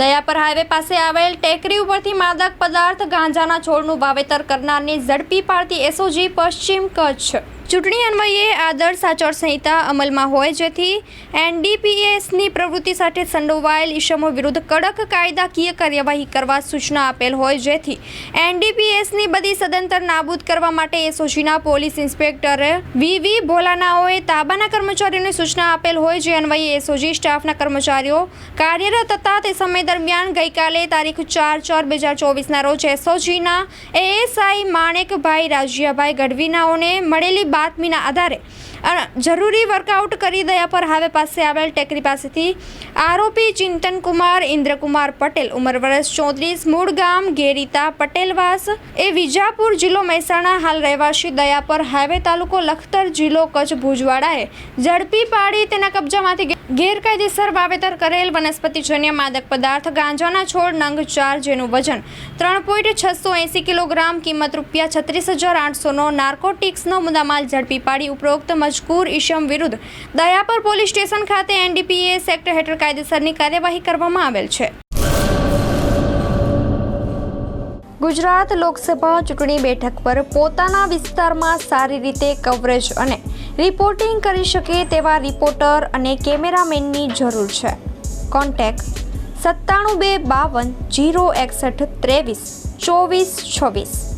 Dayapar highway પાસે આવેલ ટેકરી ઉપરથી માદક પદાર્થ ગાંજાના છોડનું વાવેતર કરનારને ઝડપી પાડતી એસઓજી પશ્ચિમ કચ્છ. ચૂંટણી અન્વયે આદર્શ આચારસંહિતા અમલમાં હોય જેથી એનડીપીએસની પ્રવૃત્તિ સાથે સંડોવાયેલ ઇસમો વિરુદ્ધ કડક કાયદાકીય કાર્યવાહી કરવા સૂચના આપેલ હોય જેથી એનડીપીએસની બધી સદંતર નાબૂદ કરવા માટે એસઓજીના પોલીસ ઇન્સ્પેક્ટર વીવી ભોલાનાઓએ તાબાના કર્મચારીઓને સૂચના આપેલ હોય જે અન્વયે એસઓજી સ્ટાફના કર્મચારીઓ કાર્યરત હતા તે સમય દરમિયાન ગઈકાલે તારીખ ચાર ચાર બે હજાર ચોવીસના રોજ એસઓજીના એએસઆઈ માણેકભાઈ રાજ્યાભાઈ ગઢવીનાઓને મળેલી બાતમીના આધારે. જરૂરી વર્કઆઉટ કરી દયા પર હાવે પાસે આવેલ ટેકરી પાસેથી આરોપી ચિંતન કુમાર ઇન્દ્રકુમાર પટેલ, ઉંમર વર્ષ ચોત્રીસ મૂળ ગામ ગેરીતા પટેલવાસ એ વિજાપુર જિલ્લો મહેસાણા હાલ રહેવાસી દયા પર હાઈવે તાલુકો લખતર જિલ્લો કચ્છ ભુજવાડાએ ઝડપી પાડી તેના કબજામાંથી ગેરકાયદેસર વાવેતર કરેલ વનસ્પતિજન્ય માદક પદાર્થ, ગાંજાના છોડ, નંગ, ચાર જેનું વજન ત્રણ પોઈન્ટ છસો એંસી કિલોગ્રામ, કિંમત રૂપિયા છત્રીસ હજાર આઠસોનો નાર્કોટિક્સનો મુદ્દામાલ ઝડપી પાડી ઉપરોક્ત મજકૂર ઈશમ વિરુદ્ધ દયાપર પોલીસ સ્ટેશન ખાતે એનડીપીએ સેક્ટર હેઠળ કાયદેસરની કાર્યવાહી કરવામાં આવેલ છે. ગુજરાત લોકસભા ચૂંટણી બેઠક પર પોતાના વિસ્તારમાં સારી રીતે કવરેજ અને રિપોર્ટિંગ કરી શકે તેવા રિપોર્ટર અને કેમેરામેનની જરૂર છે. કોન્ટેક્ટ સત્તાણું બે બાવન જીરો એકસઠ ત્રેવીસ ચોવીસ છવ્વીસ.